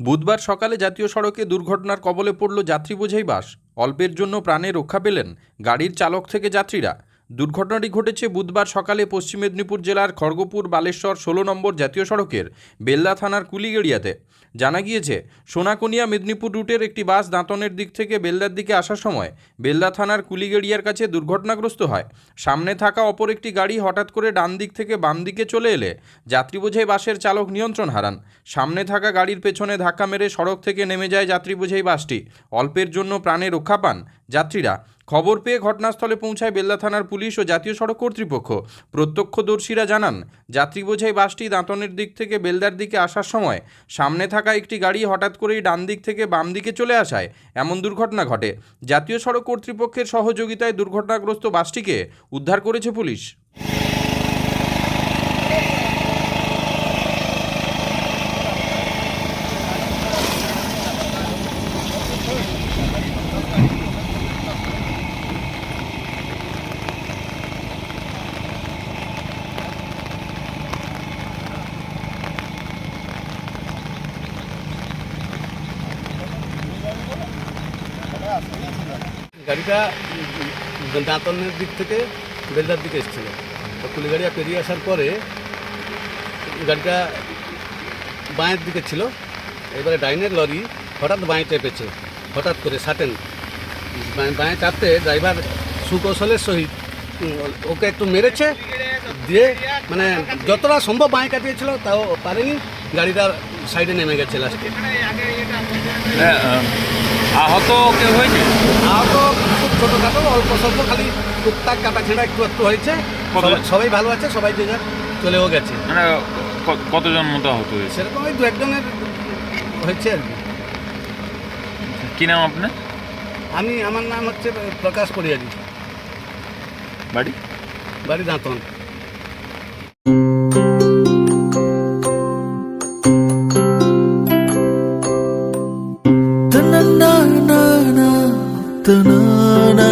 বুধবার সকালে জাতীয় সড়কে দুর্ঘটনার কবলে পড়ল যাত্রী বোঝাই বাস। অল্পের জন্য প্রাণে রক্ষা পেলেন গাড়ির চালক থেকে যাত্রীরা। দুর্ঘটনাটি ঘটেছে বুধবার সকালে পশ্চিম মেদিনীপুর জেলার খড়গপুর বালেশ্বর ষোলো নম্বর জাতীয় সড়কের বেলদা থানার কুলিগেড়িয়াতে। জানা গিয়েছে, সোনাকনিয়া মেদিনীপুর রুটের একটি বাস দাঁতনের দিক থেকে বেলদার দিকে আসার সময় বেলদা থানার কুলিগেড়িয়ার কাছে দুর্ঘটনাগ্রস্ত হয়। সামনে থাকা অপর একটি গাড়ি হঠাৎ করে ডান দিক থেকে বাম দিকে চলে এলে যাত্রী বোঝাই বাসের চালক নিয়ন্ত্রণ হারান। সামনে থাকা গাড়ির পেছনে ধাক্কা মেরে সড়ক থেকে নেমে যায় যাত্রী বোঝাই বাসটি। অল্পের জন্য প্রাণে রক্ষা পান যাত্রীরা। খবর পেয়ে ঘটনাস্থলে পৌঁছায় বেল্লা থানার পুলিশ ও জাতীয় সড়ক কর্তৃপক্ষ। প্রত্যক্ষদর্শীরা জানান, যাত্রী বোঝাই বাসটি দাঁতনের দিক থেকে বেলদার দিকে আসার সময় সামনে থাকা একটি গাড়ি হঠাৎ করেই ডান দিক থেকে বাম দিকে চলে আসায়। এমন দুর্ঘটনা ঘটে। জাতীয় সড়ক কর্তৃপক্ষের সহযোগিতায় দুর্ঘটনাগ্রস্ত বাসটিকে উদ্ধার করেছে পুলিশ। গাড়িটা দাঁতনের দিক থেকে বেলদার দিকে এসেছিল। তো কুলিগাড়িয়া পেরিয়ে আসার পরে গাড়িটা বাঁয়ের দিকে ছিল। এবারে ডাইনের লরি হঠাৎ বাঁয়ে চেপেছে, হঠাৎ করে সাটেন। বাঁয়ে চাপতে ড্রাইভার সুকৌশলের সহিত ওকে একটু মেরেছে দিয়ে মানে যতটা সম্ভব বাঁয়ে কাটিয়েছিল তাও পারেনি গাড়িটা সাইডে নেমে গেছে লাস্টে হ্যাঁ, আহত কেউ হয়েছে? আহত খুব ছোটোখাটো অল্প স্বল্প খালি টুকটাক কাটা ছেঁড়া একটু একটু হয়েছে? সবাই- ভালো আছে সবাই যে যার চলেও গেছে। মানে কতজন মতো আহত হয়েছে? সেরকম ওই দু একজনের হয়েছে আর কি। কি নাম আপনার? আমি আমার নাম হচ্ছে প্রকাশ మరి మరి దాంతో na na na na